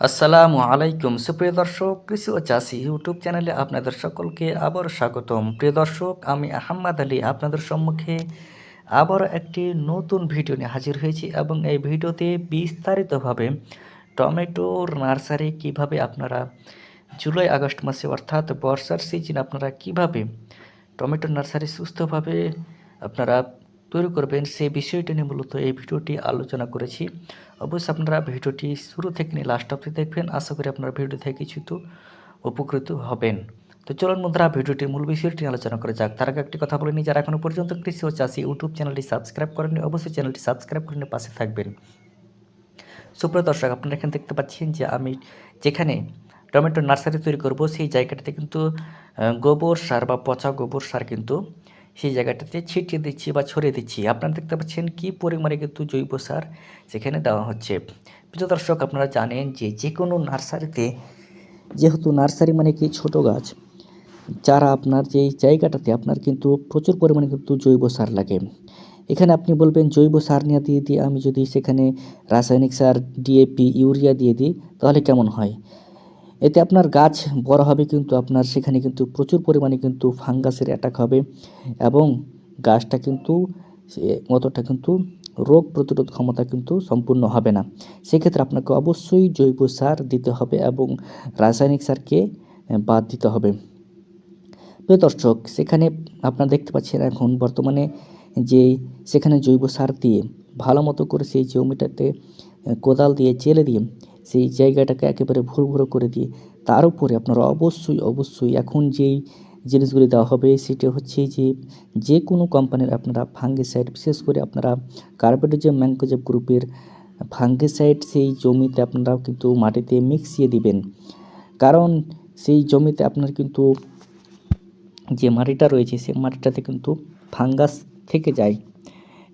আসসালামু আলাইকুম। সুপ্রিয় দর্শক, কৃষি ও চাষি ইউটিউব চ্যানেলে আপনাদের সকলকে আবার স্বাগতম। প্রিয় দর্শক, আমি আহম্মদ আলী আপনাদের সম্মুখে আবার একটি নতুন ভিডিও নিয়ে হাজির হয়েছি এবং এই ভিডিওতে বিস্তারিতভাবে টমেটোর নার্সারি কীভাবে আপনারা জুলাই আগস্ট মাসে অর্থাৎ বর্ষার সিজন আপনারা কীভাবে টমেটোর নার্সারি সুস্থভাবে আপনারা তৈরি করবেন সেই বিষয়টি নিয়ে মূলত এই ভিডিওটি আলোচনা করেছি। অবশ্যই আপনারা ভিডিওটি শুরু থেকে নিয়ে লাস্ট অবধি দেখবেন। আশা করি আপনারা ভিডিও থেকে কিছু তো উপকৃত হবেন। তো চলুন বন্ধুরা, ভিডিওটির মূল বিষয়টি আলোচনা করে যাক। তার আগে একটি কথা বলে নিই, যারা এখনও পর্যন্ত কৃষি ও চাষি ইউটিউব চ্যানেলটি সাবস্ক্রাইব করেননি, অবশ্যই চ্যানেলটি সাবস্ক্রাইব করে পাশে থাকবেন। সুপ্রিয় দর্শক, আপনারা এখানে দেখতে পাচ্ছেন যে আমি যেখানে টমেটো নার্সারি তৈরি করব, সেই জায়গাটাতে কিন্তু গোবর সার বা পচা গোবর সার কিন্তু সেই জায়গাটাতে ছিটিয়ে দিচ্ছি বা ছড়িয়ে দিচ্ছি। আপনারা দেখতে পাচ্ছেন কি পরিমাণে কিন্তু জৈব সার সেখানে দেওয়া হচ্ছে। প্রিয় দর্শক, আপনারা জানেন যে যে কোনো নার্সারিতে, যেহেতু নার্সারি মানে কি ছোট গাছ, যারা আপনার যেই জায়গাটাতে আপনার কিন্তু প্রচুর পরিমাণে কিন্তু জৈব সার লাগে। এখানে আপনি বলবেন, জৈব সার নিয়ে দিয়ে দিয়ে আমি যদি সেখানে রাসায়নিক সার ডিএপি ইউরিয়া দিয়ে দিই, তাহলে কেমন হয়? এতে আপনার গাছ বড় হবে কিন্তু আপনার সেখানে কিন্তু প্রচুর পরিমাণে কিন্তু ফাঙ্গাসের অ্যাটাক হবে এবং গাছটা কিন্তু অতটা কিন্তু রোগ প্রতিরোধ ক্ষমতা কিন্তু সম্পূর্ণ হবে না। সেক্ষেত্রে আপনাকে অবশ্যই জৈব সার দিতে হবে এবং রাসায়নিক সারকে বাদ দিতে হবে। প্রিয় দর্শক, সেখানে আপনারা দেখতে পাচ্ছেন এখন বর্তমানে যে সেখানে জৈব সার দিয়ে ভালো মতো করে সেই জমিটাতে কোদাল দিয়ে, চেলে দিয়ে সেই জায়গাটাকে একেবারে ভুরো ভুরো করে দিয়ে তার উপরে আপনারা অবশ্যই অবশ্যই এখন যেই জিনিসগুলি দেওয়া হবে সেটা হচ্ছে যে যে কোনো কোম্পানির আপনারা ফাঙ্গিসাইড বিশেষ করে আপনারা কার্বেটোজেম ম্যাঙ্কোজেব গ্রুপের ফাঙ্গিসাইড সেই জমিতে আপনারা কিন্তু মাটিতে মিক্সিয়ে দিবেন। কারণ সেই জমিতে আপনার কিন্তু যে মাটিটা রয়েছে, সেই মাটিটাতে কিন্তু ফাঙ্গাস থেকে যায়।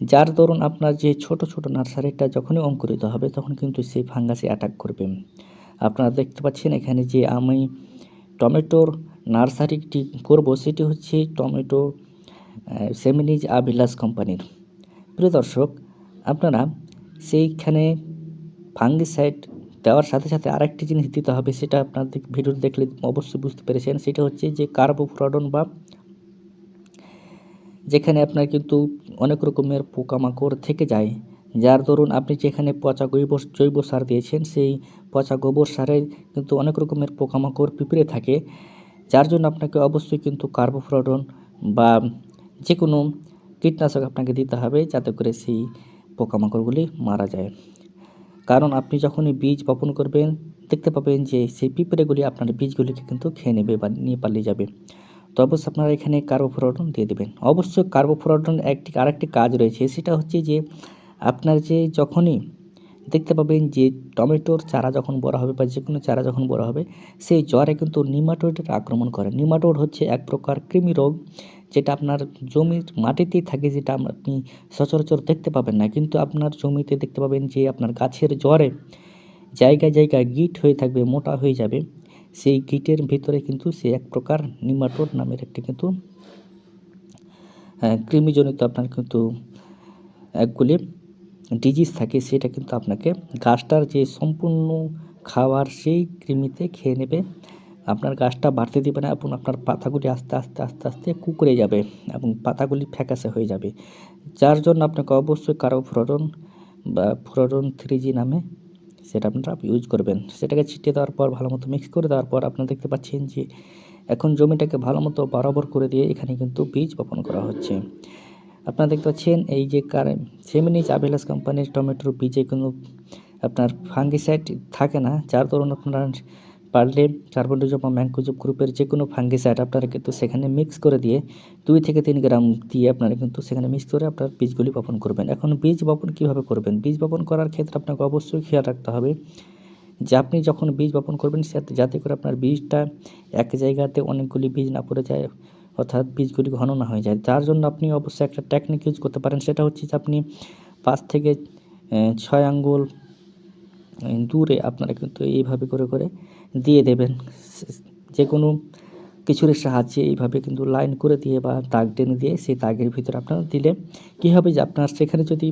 যার দরুন আপনার যে ছোট ছোট নার্সারিটা যখনই অঙ্কুরিত হবে, তখন কিন্তু সেই ফাঙ্গাসে অ্যাটাক করবে। আপনারা দেখতে পাচ্ছেন এখানে যে আমি টমেটোর নার্সারিটি করব, সেটি হচ্ছে টমেটো সেমিনিজ আবিলাস কোম্পানির। প্রিয় দর্শক, আপনারা সেইখানে ফাঙ্গিসাইড দেওয়ার সাথে সাথে আরেকটি জিনিস দিতে হবে, সেটা আপনার ভিডিও দেখলে অবশ্যই বুঝতে পেরেছেন, সেটা হচ্ছে যে কার্বোফ্রডন বা যেখানে আপনার কিন্তু অনেক রকমের পোকামাকড় থেকে যায়। যার দরুন আপনি যেখানে পচা জৈব জৈব সার দিয়েছেন, সেই পচা গোবর সারে কিন্তু অনেক রকমের পোকামাকড় পিঁপড়ে থাকে। যার জন্য আপনাকে অবশ্যই কিন্তু কার্বোফ্রডন বা যে কোনো কীটনাশক আপনাকে দিতে হবে যাতে করে সেই পোকামাকড়গুলি মারা যায়। কারণ আপনি যখনই বীজ বপন করবেন, দেখতে পাবেন যে সেই পিঁপড়েগুলি আপনার বীজগুলিকে কিন্তু খেয়ে নেবে বা নিয়ে পালিয়ে যাবে। তো অবশ্যই আপনারা এখানে কার্বোফ্রোডন দিয়ে দেবেন। অবশ্যই কার্বোফ্রোডন একটি, আরেকটি কাজ রয়েছে, সেটা হচ্ছে যে আপনার যে যখনই দেখতে পাবেন যে টমেটোর চারা যখন বড় হবে বা যে কোনো চারা যখন বড় হবে, সেই জ্বরে কিন্তু নিমাটোডের আক্রমণ করে। নিমাটোড হচ্ছে এক প্রকার কৃমি রোগ যেটা আপনার জমির মাটিতেই থাকে, যেটা আপনি সচরাচর দেখতে পাবেন না। কিন্তু আপনার জমিতে দেখতে পাবেন যে আপনার গাছের জ্বরে জায়গায় জায়গায় গিট হয়ে থাকবে, মোটা হয়ে যাবে। সেই গিটের ভিতরে কিন্তু সে এক প্রকার নিমাটোড নামের একটি কিন্তু কৃমিজনিত আপনার কিন্তু একগুলি ডিজিজ থাকে, সেটা কিন্তু আপনাকে গাছটার যে সম্পূর্ণ খাবার সেই কৃমিতে খেয়ে নেবে। আপনার গাছটা বাড়তে দেবে না এবং আপনার পাতাগুলি আস্তে আস্তে আস্তে আস্তে কুকড়ে যাবে এবং পাতাগুলি ফ্যাকাসে হয়ে যাবে। যার জন্য আপনাকে অবশ্যই কারও ফ্রডন বা ফ্রডন থ্রি জি নামে সেটা আপনারা ইউজ করবেন। সেটাকে ছিটিয়ে দেওয়ার পর ভালো মতো মিক্স করে দেওয়ার পর আপনারা দেখতে পাচ্ছেন যে এখন জমিটাকে ভালো মতো বরাবর করে দিয়ে এখানে কিন্তু বীজ বপন করা হচ্ছে। আপনারা দেখতে পাচ্ছেন এই যে কারেন্ট সেমিনিজ আভেলাস কোম্পানির টমেটোর বীজে কোনো আপনার ফাঙ্গিসাইড থাকে না। যার দরুন আপনারা পারলে কার্বনডোজম বা ম্যাঙ্কোজব গ্রুপের যে কোনো ফাঙ্গিসাইড আপনারা কিন্তু সেখানে মিক্স করে দিয়ে দুই থেকে তিন গ্রাম দিয়ে আপনারা কিন্তু সেখানে মিক্স করে আপনার বীজগুলি বপন করবেন। এখন বীজ বপন কীভাবে করবেন? বীজ বপন করার ক্ষেত্রে আপনাকে অবশ্যই খেয়াল রাখতে হবে যে আপনি যখন বীজ বপন করবেন সে- যাতে করে আপনার বীজটা এক জায়গাতে অনেকগুলি বীজ না পড়ে যায়, অর্থাৎ বীজগুলি ঘন না হয়ে যায়। যার জন্য আপনি অবশ্যই একটা টেকনিক ইউজ করতে পারেন। সেটা হচ্ছে যে আপনি পাঁচ থেকে ছয় আঙ্গুল দূরে আপনারা কিন্তু এইভাবে করে করে দিয়ে দেবেন। যে কোনো কিছুর সাহায্যে এইভাবে কিন্তু লাইন করে দিয়ে বা দাগ টেনে দিয়ে সেই দাগের ভিতরে আপনারা দিলে কী হবে যে আপনার সেখানে যদি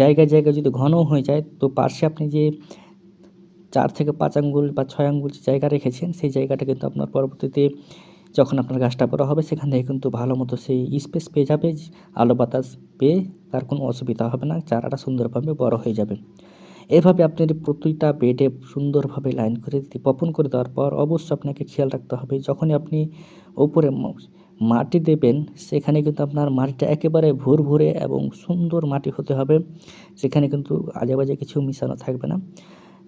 জায়গায় জায়গায় যদি ঘন হয়ে যায়, তো পার্শ্বে আপনি যে চার থেকে পাঁচ আঙ্গুল বা ছয় আঙ্গুল জায়গা রেখেছেন, সেই জায়গাটা কিন্তু আপনার পরবর্তীতে যখন আপনার গাছটা বড় হবে, সেখান থেকে কিন্তু ভালো মতো সেই স্পেস পেয়ে যাবে, আলো বাতাস পেয়ে তার কোনো অসুবিধা হবে না, চারাটা সুন্দরভাবে বড় হয়ে যাবে। এভাবে আপনার প্রতিটা বেডে সুন্দরভাবে লাইন করে দিতে বপন করে দেওয়ার পর অবশ্যই আপনাকে খেয়াল রাখতে হবে, যখনই আপনি ওপরে মাটি দেবেন, সেখানে কিন্তু আপনার মাটিটা একেবারে ভুরভুরে এবং সুন্দর মাটি হতে হবে, সেখানে কিন্তু আজে বাজে কিছু মিশানো থাকবে না।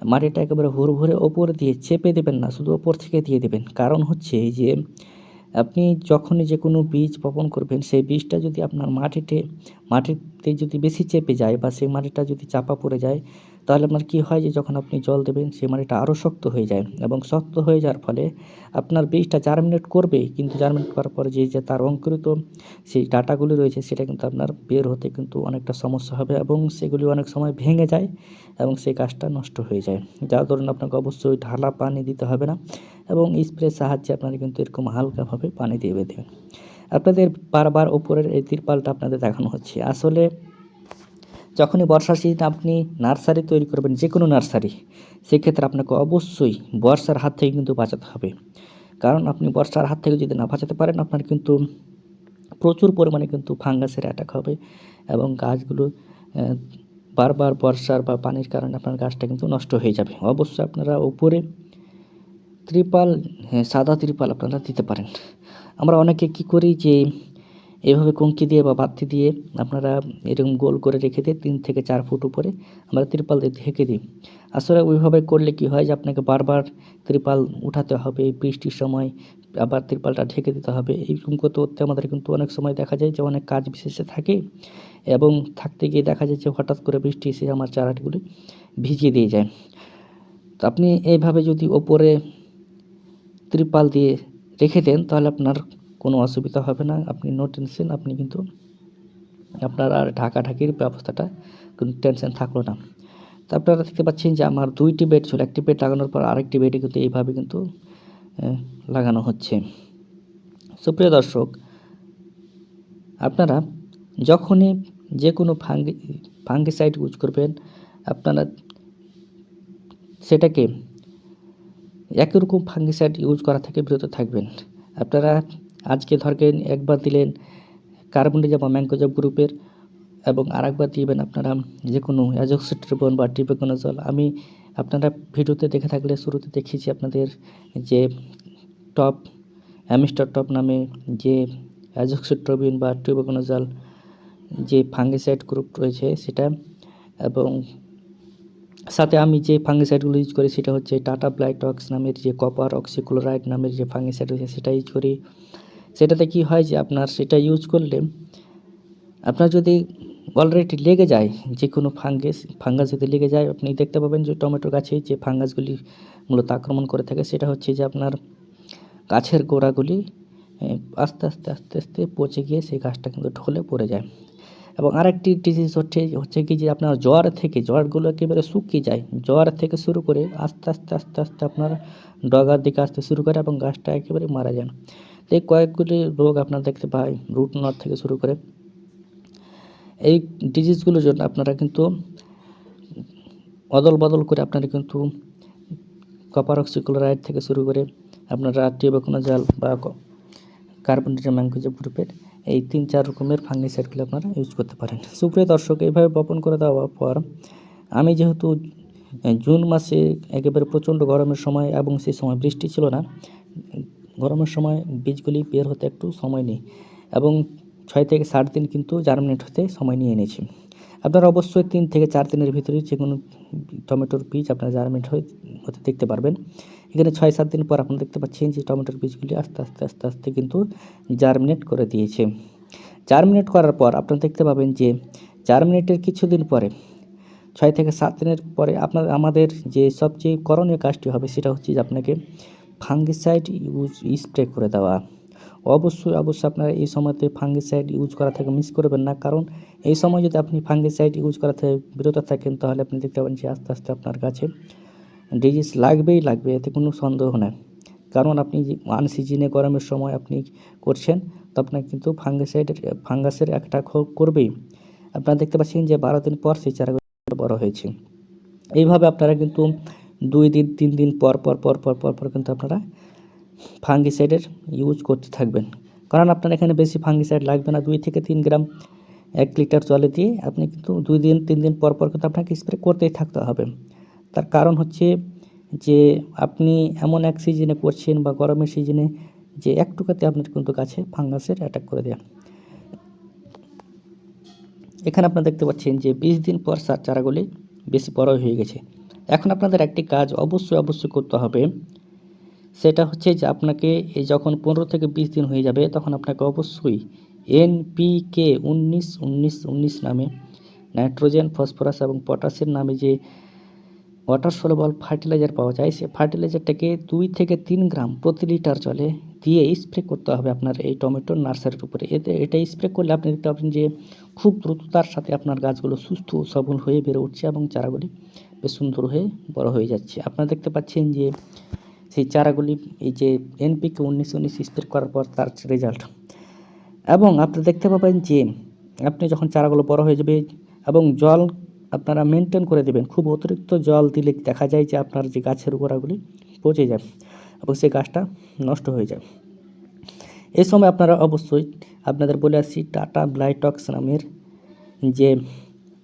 মাটিটা একেবারে ভোর ভুরভুরে ওপর দিয়ে চেপে দেবেন না, শুধু ওপর থেকে দিয়ে দেবেন। কারণ হচ্ছে যে, আপনি যখনই যে কোনো বীজ বপন করবেন, সেই বীজটা যদি আপনার মাটিতে মাটিতে যদি বেশি চেপে যায় বা সেই মাটিটা যদি চাপা পড়ে যায় তাহলে আপনার কি হয় যে যখন আপনি জল দেবেন, সেই মাটিটা আরও শক্ত হয়ে যায় এবং শক্ত হয়ে যাওয়ার ফলে আপনার বীজটা জার্মিনেট করবে কিন্তু জার্মিনেট করার পরে যে যে তার অঙ্কুরিত সেই ডাটাগুলি রয়েছে, সেটা কিন্তু আপনার বের হতে কিন্তু অনেকটা সমস্যা হবে এবং সেগুলি অনেক সময় ভেঙে যায় এবং সেই গাছটা নষ্ট হয়ে যায়। যার ধরুন আপনাকে অবশ্যই ঢালা পানি দিতে হবে না এবং স্প্রের সাহায্যে আপনারা কিন্তু এরকম হালকাভাবে পানি দিয়ে দেবেন। আপনাদের বারবার ওপরের এই তিরপালটা আপনাদের দেখানো হচ্ছে। আসলে যখনই বর্ষার সিজন আপনি নার্সারি তৈরি করবেন যে কোনো নার্সারি সেক্ষেত্রে আপনাকে অবশ্যই বর্ষার হাত থেকে কিন্তু বাঁচাতে হবে। কারণ আপনি বর্ষার হাত থেকে যদি না বাঁচাতে পারেন আপনার কিন্তু প্রচুর পরিমাণে কিন্তু ফাঙ্গাসের অ্যাটাক হবে এবং গাছগুলো বারবার বর্ষার বা পানির কারণে আপনার গাছটা কিন্তু নষ্ট হয়ে যাবে। অবশ্যই আপনারা উপরে ত্রিপাল হ্যাঁ, সাদা ত্রিপাল আপনারা দিতে পারেন। আমরা অনেকে কি করি যে এভাবে কঙ্কি দিয়ে বা বাতি দিয়ে আপনারা এরকম গোল করে রেখে দিয়ে তিন থেকে চার ফুট উপরে আমরা ত্রিপাল দিয়ে ঢেকে দিই। আসলে ওইভাবে করলে কি হয় যে আপনাকে বারবার ত্রিপাল উঠাতে হবে এই বৃষ্টির সময় আবার ত্রিপালটা ঢেকে দিতে হবে। এইরকম করতে করতে আমাদের কিন্তু অনেক সময় দেখা যায় যে অনেক কাজ বিশেষে থাকে এবং থাকতে গিয়ে দেখা যায় যে হঠাৎ করে বৃষ্টি এসে আমার চারাগুলি ভিজিয়ে দিয়ে যায়। তো আপনি এইভাবে যদি ওপরে ত্রিপাল দিয়ে রেখে দেন তাহলে আপনার কোনো অসুবিধা হবে না। আপনি নো টেনশন আপনি কিন্তু আপনার আর ঢাকাঢাকির ব্যবস্থাটা কোনো টেনশন থাকল না। তো আপনারা দেখতে পাচ্ছেন যে আমার দুইটি বেড ছিল, একটি বেড লাগানোর পর আরেকটি বেডে কিন্তু এইভাবে কিন্তু লাগানো হচ্ছে। সুপ্রিয় দর্শক, আপনারা যখনই যে কোনো ফাঙ্গি ফাঙ্গিসাইড ইউজ করবেন, আপনারা সেটাকে একই রকম ফাঙ্গিসাইড ইউজ করা থেকে বিরত থাকবেন। আপনারা আজকে ধরবেন একবার দিলেন কার্বনডিজা বা ম্যাঙ্কোজব গ্রুপের এবং আরেকবার দিবেন আপনারা যে কোনো অ্যাজক্সিট্রিবন বা টিপেকোনাজল আমি আপনারা ভিডিওতে দেখে থাকলে শুরুতে দেখিয়েছি আপনাদের যে টপ, অ্যামিস্টার টপ নামে যে অ্যাজক্সিট্রোবিন বা টিউবেকোনাজল যে ফাঙ্গিসাইড গ্রুপ রয়েছে সেটা এবং সাথে আমি যে ফাঙ্গিসাইডগুলো ইউজ করি সেটা হচ্ছে টাটা ব্লাইটক্স নামের যে কপার অক্সিক্লোরাইড নামের যে ফাঙ্গিসাইড রয়েছে সেটা ইউজ করি। সেটাতে কি হয় যে আপনার সেটা ইউজ করলে আপনার যদি অলরেডি লেগে যায় যে কোনো ফাঙ্গাস ফাঙ্গাস যদি লেগে যায়, আপনি দেখতে পাবেন যে টমেটো গাছে যে ফাঙ্গাসগুলি মূলত আক্রমণ করে থাকে, সেটা হচ্ছে যে আপনার গাছের গোড়াগুলি আস্তে আস্তে আস্তে আস্তে পচে গিয়ে সেই গাছটা কিন্তু ঢলে পড়ে যায়। এবং আরেকটি ডিজিজ হচ্ছে হচ্ছে কি যে আপনার জ্বর থেকে, জ্বরগুলো একেবারে শুকিয়ে যায়। জ্বর থেকে শুরু করে আস্তে আস্তে আস্তে আস্তে আপনার ডগার দিকে আসতে শুরু করে এবং গাছটা একেবারে মারা যায়। এই কয়েকগুলি রোগ আপনারা দেখতে পাই রুট নট থেকে শুরু করে। এই ডিজিজগুলোর জন্য আপনারা কিন্তু অদল বদল করে আপনারা কিন্তু কপার অক্সিক্লোরাইড থেকে শুরু করে আপনারা টিউবাকোনাজাল বা কার্বনডিজম ম্যাঙ্কোজেব গ্রুপের এই তিন চার রকমের ফাঙ্গিসাইডগুলো আপনারা ইউজ করতে পারেন। সুপ্রিয় দর্শক, এইভাবে বপন করে দেওয়ার পর আমি যেহেতু জুন মাসে একেবারে প্রচণ্ড গরমের সময় এবং সেই সময় বৃষ্টি ছিল না গরমের সময় বীজগুলি বের হতে একটু সময় নেই এবং ছয় থেকে সাত দিন কিন্তু জার্মিনেট হতে সময় নিয়ে এনেছি। আপনারা অবশ্যই তিন থেকে চার দিনের ভিতরে যে কোনো টমেটোর বীজ আপনারা জার্মিনেট হতে দেখতে পারবেন। এখানে ছয় সাত দিন পর আপনারা দেখতে পাচ্ছেন যে টমেটোর বীজগুলি আস্তে আস্তে আস্তে আস্তে কিন্তু জার্মিনেট করে দিয়েছে। জার্মিনেট করার পর আপনারা দেখতে পাবেন যে জার্মিনেটের কিছুদিন পরে, ছয় থেকে সাত দিনের পরে আপনার, আমাদের যে সবচেয়ে করণীয় কাজটি হবে সেটা হচ্ছে যে আপনাকে ফাঙ্গিসাইড ইউজ স্প্রে করে দেওয়া। অবশ্যই অবশ্যই আপনারা এই সময়তে ফাঙ্গিসাইড ইউজ করা থেকে মিস করবেন না, কারণ এই সময় যদি আপনি ফাঙ্গিসাইড ইউজ করা থেকে বিরত থাকেন, তাহলে আপনি দেখতে পাবেন যে আস্তে আস্তে আপনার কাছে ডিজিজ লাগবেই লাগবে, এতে কোনো সন্দেহ নেই। কারণ আপনি আন সিজনে গরমের সময় আপনি করছেন, তো আপনার কিন্তু ফাঙ্গিসাইডের, ফাঙ্গাসের একটা করবেই। আপনারা দেখতে পাচ্ছেন যে বারো দিন পর সেই চারাগুলো বড় হয়েছে। এইভাবে আপনারা কিন্তু দুই দিন, তিন দিন পর পর পর পর পর পর কিন্তু আপনারা ফাঙ্গিসাইডের ইউজ করতে থাকবেন। কারণ আপনার এখানে বেশি ফাঙ্গিসাইড লাগবে না। দুই থেকে তিন গ্রাম এক লিটার জলে দিয়ে আপনি কিন্তু দুই দিন, তিন দিন পর পর কিন্তু আপনাকে স্প্রে করতেই থাকতে হবে। তার কারণ হচ্ছে যে আপনি এমন এক সিজনে করছেন বা গরমের সিজনে যে একটুকাতে আপনার কিন্তু গাছে ফাঙ্গাসের অ্যাটাক করে দেয়। এখানে আপনারা দেখতে পাচ্ছেন যে বিশ দিন পর সার চারাগুলি বেশি বড় হয়ে গেছে। এখন আপনাদের একটি কাজ অবশ্যই অবশ্যই করতে হবে। সেটা হচ্ছে যে আপনাকে এই যখন পনেরো থেকে বিশ দিন হয়ে যাবে, তখন আপনাকে অবশ্যই এনপিকে উনিশ উনিশ উনিশ নামে নাইট্রোজেন, ফসফরাস এবং পটাশের নামে যে ওয়াটার সলবল ফার্টিলাইজার পাওয়া যায় সেই ফার্টিলাইজারটাকে দুই থেকে তিন গ্রাম প্রতি লিটার জলে দিয়ে স্প্রে করতে হবে আপনার এই টমেটোর নার্সারির উপরে। এতে এটা স্প্রে করলে আপনি দেখতে পাবেন যে খুব দ্রুততার সাথে আপনার গাছগুলো সুস্থ সবল হয়ে বেড়ে উঠছে এবং চারাগুলি বেশ সুন্দর হয়ে বড় হয়ে যাচ্ছে। আপনারা দেখতে পাচ্ছেন যে সেই চারাগুলি এই যে এনপিকে উনিশ উনিশ স্প্রে করার পর তার রেজাল্ট এবং আপনারা দেখতে পাবেন যে আপনি যখন চারাগুলো বড় হয়ে যাবে এবং জল আপনারা মেনটেন করে দেবেন, খুব অতিরিক্ত জল দিলে দেখা যায় যে আপনার যে গাছের গোড়াগুলি পচে যায় এবং সেই গাছটা নষ্ট হয়ে যায় এই সময় আপনারা অবশ্যই আপনাদের বলে আসছি টাটা ব্লাইটক্স নামের যে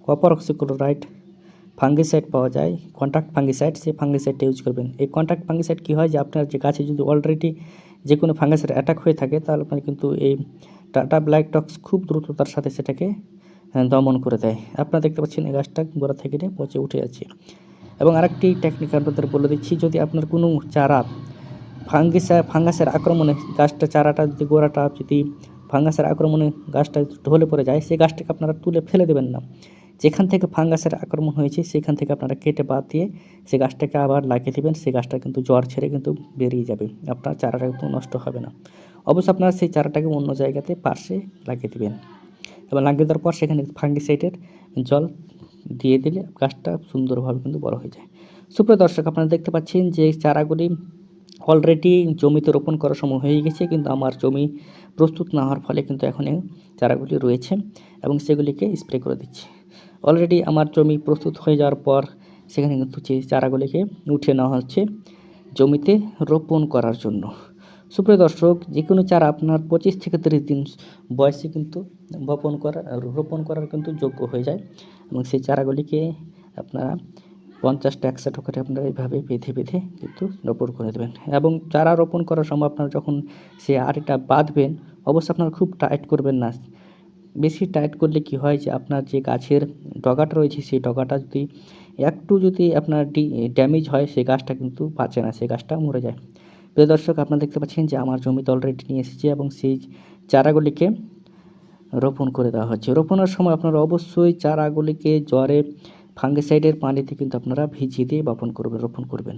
কপার অক্সিক্লোরাইড ফাঙ্গিসাইড পাওয়া যায় কন্ট্যাক্ট ফাঙ্গিসাইড, সেই ফাঙ্গিসাইডটা ইউজ করবেন। এই কন্ট্যাক্ট ফাঙ্গিসাইড কী হয় যে আপনার যে গাছে যদি অলরেডি যে কোনো ফাঙ্গাসের অ্যাটাক হয়ে থাকে, তাহলে আপনার কিন্তু এই টাটা ব্ল্যাক টক্স খুব দ্রুততার সাথে সেটাকে দমন করে দেয়। আপনারা দেখতে পাচ্ছেন এই গাছটা গোড়া থেকে নিয়ে পচে উঠে যাচ্ছে এবং আরেকটি টেকনিক আপনাদের বলে দিচ্ছি, যদি আপনার কোনো চারা ফাঙ্গিসা, ফাঙ্গাসের আক্রমণে গাছটা চারাটা যদি গোড়াটা যদি ফাঙ্গাসের আক্রমণে গাছটা ঢলে পড়ে যায়, সেই গাছটাকে আপনারা তুলে ফেলে দেবেন না। যেখান থেকে ফাঙ্গাসের আক্রমণ হয়েছে, সেখান থেকে আপনারা কেটে বাদ দিয়ে সেই গাছটাকে আবার লাগিয়ে দেবেন। সেই গাছটা কিন্তু জ্বর ছেড়ে কিন্তু বেরিয়ে যাবে। আপনার চারাটা কিন্তু নষ্ট হবে না। অবশ্য আপনারা সেই চারাটাকে অন্য জায়গাতে পার্শ্বে লাগিয়ে দেবেন। এবং লাগিয়ে দেওয়ার পর সেখানে ফাঙ্গিসাইডের জল দিয়ে দিলে গাছটা সুন্দরভাবে কিন্তু বড় হয়ে যায়। সুপ্রিয় দর্শক, আপনারা দেখতে পাচ্ছেন যে চারাগুলি অলরেডি জমিতে রোপণ করার সময় হয়ে গেছে, কিন্তু আমার জমি প্রস্তুত না হওয়ার ফলে কিন্তু এখন চারাগুলি রয়েছে এবং সেগুলিকে স্প্রে করে দিচ্ছি। অলরেডি আমার জমি প্রস্তুত হয়ে যাওয়ার পর সেখানে কিন্তু যে চারাগুলিকে উঠিয়ে নেওয়া হচ্ছে জমিতে রোপণ করার জন্য। সুপ্রিয় দর্শক যে কোনো চারা আপনার পঁচিশ থেকে তিরিশ দিন বয়সে কিন্তু বপন করা, রোপণ করার কিন্তু যোগ্য হয়ে যায় এবং সেই চারাগুলিকে আপনারা পঞ্চাশটা একশো করে আপনারা এইভাবে বেঁধে বেঁধে কিন্তু রোপণ করে দেবেন। এবং চারা রোপণ করার সময় আপনারা যখন সে আড়িটা বাঁধবেন, অবশ্যই আপনারা খুব টাইট করবেন না। বেশি টাইট করলে কি হয় যে আপনার যে গাছের ডগাটা রয়েছে, সেই ডগাটা যদি একটু যদি আপনার ড্যামেজ হয়, সেই গাছটা কিন্তু বাঁচে না, সেই গাছটা মরে যায়। প্রিয় দর্শক, আপনারা দেখতে পাচ্ছেন যে আমার জমিতে অলরেডি নিয়ে এসেছি এবং সেই চারাগুলিকে রোপণ করে দেওয়া হচ্ছে। রোপণের সময় আপনারা অবশ্যই চারাগুলিকে জ্বরে ফাঙ্গিসাইডের পানিতে কিন্তু আপনারা ভিজিয়ে দিয়ে বপন করবেন রোপণ করবেন।